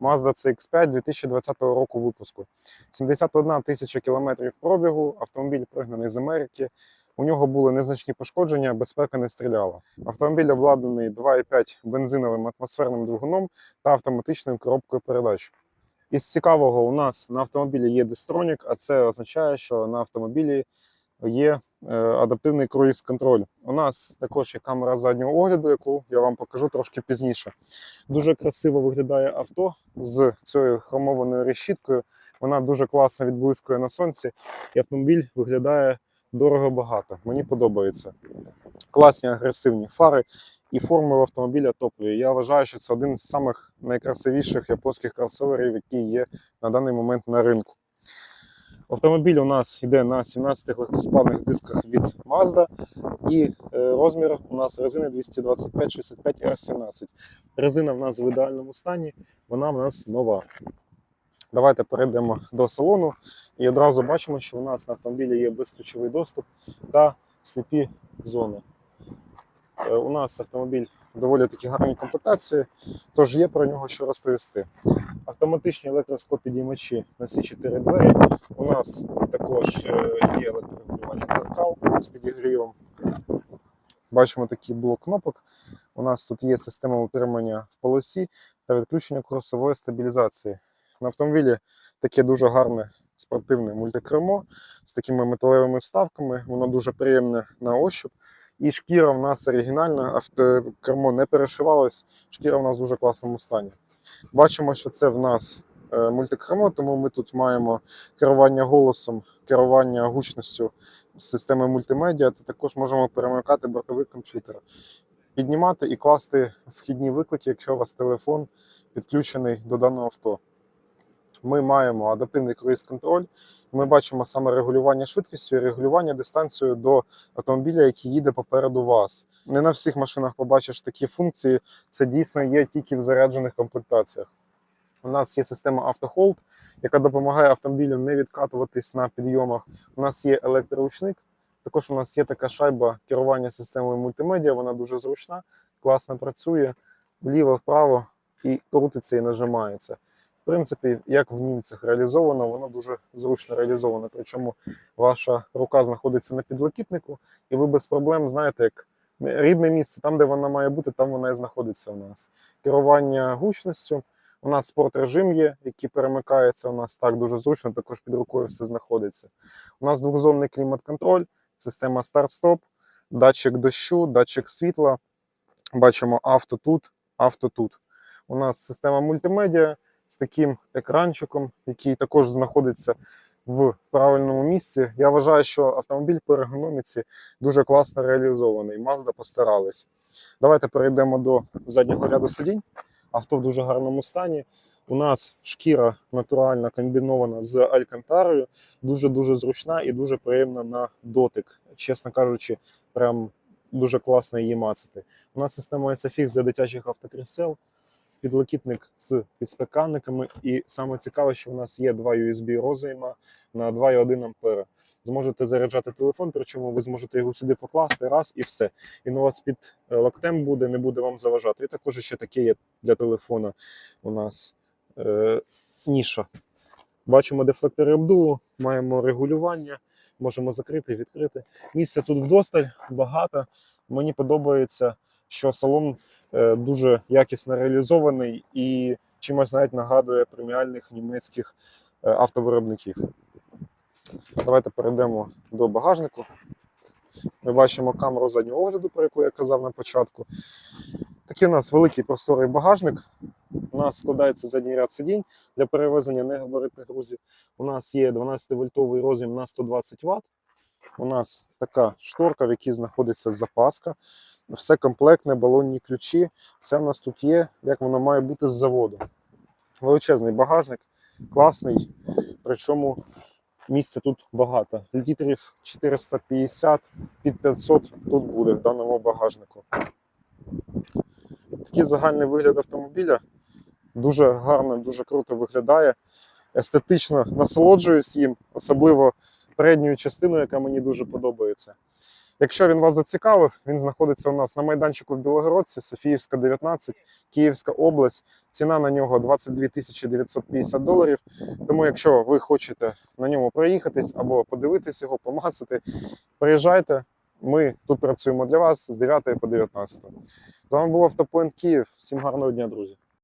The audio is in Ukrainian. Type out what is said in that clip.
Mazda CX-5 2020 року випуску. 71 тисяча кілометрів пробігу, автомобіль пригнаний з Америки. У нього були незначні пошкодження, безпека не стріляла. Автомобіль обладнаний 2,5 бензиновим атмосферним двигуном та автоматичною коробкою передач. Із цікавого у нас на автомобілі є дистронік, а це означає, що на автомобілі є е, адаптивний круїз-контроль. У нас також є камера заднього огляду, яку я вам покажу трошки пізніше. Дуже красиво виглядає авто з цією хромованою решіткою. Вона дуже класно відблискує на сонці, і автомобіль виглядає дорого багато. Мені подобається. Класні агресивні фари і форми в автомобіля топові. Я вважаю, що це один з самих найкрасивіших японських кросоверів, які є на даний момент на ринку. Автомобіль у нас йде на 17 легкосплавних дисках від Mazda і е, розмір у нас резини 225-65 R17. Резина в нас в ідеальному стані, вона в нас нова. Давайте перейдемо до салону і одразу бачимо, що у нас на автомобілі є безключовий доступ та сліпі зони. Е, У нас автомобіль доволі такі гарні комплектації, тож є про нього що розповісти. Автоматичні електросклопідіймачі на всі чотири двері. У нас також е, є електрорегулювання дзеркал з підігрівом. Бачимо такий блок кнопок. У нас тут є система утримання в полосі та відключення курсової стабілізації. На автомобілі таке дуже гарне спортивне мультикермо з такими металевими вставками. Воно дуже приємне на ощуп. І шкіра в нас оригінальна, автокермо не перешивалось, шкіра в нас в дуже класному стані. Бачимо, що це в нас е, мультикермо, тому ми тут маємо керування голосом, керування гучністю системи мультимедіа, та також можемо перемикати бортовий комп'ютер, піднімати і класти вхідні виклики, якщо у вас телефон підключений до даного авто. Ми маємо адаптивний круїз-контроль. Ми бачимо саме регулювання швидкістю і регулювання дистанцією до автомобіля, який їде попереду вас. Не на всіх машинах побачиш такі функції. Це дійсно є тільки в заряджених комплектаціях. У нас є система автохолд, яка допомагає автомобілю не відкатуватись на підйомах. У нас є електроручник. Також у нас є така шайба керування системою мультимедіа. Вона дуже зручна, класно працює вліво, вправо і крутиться і нажимається. Принципі, як в німцях реалізовано, воно дуже зручно реалізовано. Причому ваша рука знаходиться на підлокітнику, і ви без проблем знаєте, як рідне місце, там, де вона має бути, там вона і знаходиться у нас. Керування гучністю. У нас спорт-режим є, який перемикається. У нас так дуже зручно, також під рукою все знаходиться. У нас двохзонний клімат-контроль, система старт-стоп, датчик дощу, датчик світла. Бачимо авто тут, авто тут. У нас система мультимедіа з таким екранчиком, який також знаходиться в правильному місці. Я вважаю, що автомобіль по ергономіці дуже класно реалізований. Mazda постарались. Давайте перейдемо до заднього ряду сидінь. Авто в дуже гарному стані. У нас шкіра натуральна комбінована з алькантарою, дуже-дуже зручна і дуже приємна на дотик. Чесно кажучи, прям дуже класно її мацати. У нас система SFX для дитячих автокрісел, підлокітник з підстаканниками. І саме цікаве, що у нас є два USB розійма на 2,1 ампера. Зможете заряджати телефон, причому ви зможете його сюди покласти раз і все. Він у вас під е, локтем буде, не буде вам заважати. І також ще таке є для телефона у нас е, ніша. Бачимо дефлектори обдуву, маємо регулювання, можемо закрити, відкрити. Місця тут вдосталь, багато. Мені подобається, що салон е, дуже якісно реалізований і чимось навіть нагадує преміальних німецьких е, автовиробників. Давайте перейдемо до багажнику. Ми бачимо камеру заднього огляду, про яку я казав на початку. Такий у нас великий просторий багажник. У нас складається задній ряд сидінь для перевезення негабаритних грузів. У нас є 12-вольтовий роз'єм на 120 Вт. У нас така шторка, в якій знаходиться запаска. Все комплектне, балонні ключі. Все в нас тут є, як воно має бути з заводу. Величезний багажник, класний. Причому місця тут багато. Літрів 450 під 500 тут буде в даному багажнику. Такий загальний вигляд автомобіля дуже гарно, дуже круто виглядає. Естетично насолоджуюсь їм, особливо передньою частиною, яка мені дуже подобається. Якщо він вас зацікавив, він знаходиться у нас на майданчику в Білогородці, Софіївська, 19, Київська область. Ціна на нього 22 тисячі 950 доларів. Тому, якщо ви хочете на ньому проїхатись або подивитись його, помасити, приїжджайте. Ми тут працюємо для вас з 9 по 19. З вами був Автопоінт Київ. Всім гарного дня, друзі.